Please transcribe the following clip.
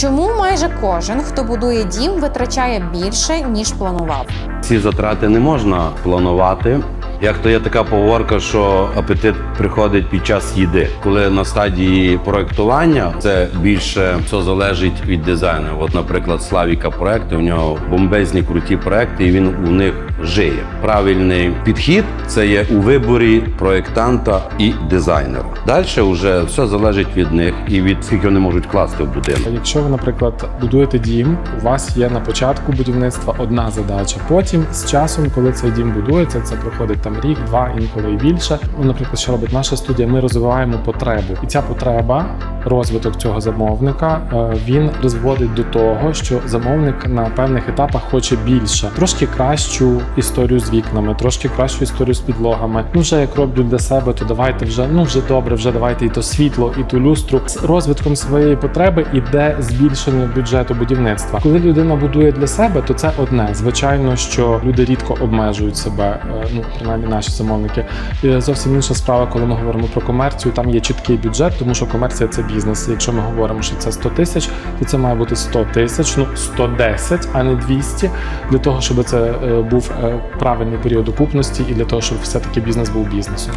Чому майже кожен, хто будує дім, витрачає більше ніж планував? Ці затрати не можна планувати. Як то є така поговорка, що апетит приходить під час їди. Коли на стадії проектування це більше все залежить від дизайну. От, наприклад, Славіка проекти, у нього бомбезні круті проекти, і він у них жиє. Правильний підхід це є у виборі проектанта і дизайнера. Далі вже все залежить від них і від скільки вони можуть вкласти в будинок. Якщо ви, наприклад, будуєте дім, у вас є на початку будівництва одна задача. Потім з часом, коли цей дім будується, це проходить там рік, два, інколи і більше. Ну, наприклад, що робить наша студія? Ми розвиваємо потребу, і ця потреба, розвиток цього замовника, е, він призводить до того, що замовник на певних етапах хоче більше, трошки кращу історію з вікнами, трошки кращу історію з підлогами. Ну вже як роблю для себе, то давайте вже ну вже добре, вже давайте і то світло, і ту люстру. З розвитком своєї потреби іде збільшення бюджету будівництва. Коли людина будує для себе, то це одне. Звичайно, що люди рідко обмежують себе, е, ну принаймні наші замовники. І зовсім інша справа, коли ми говоримо про комерцію. Там є чіткий бюджет, тому що комерція це бізнес. Якщо ми говоримо, що це 100 тисяч, то це має бути 100 тисяч, ну 110, а не 200, для того, щоб це е, був е, правильний період окупності і для того, щоб все таки бізнес був бізнесом.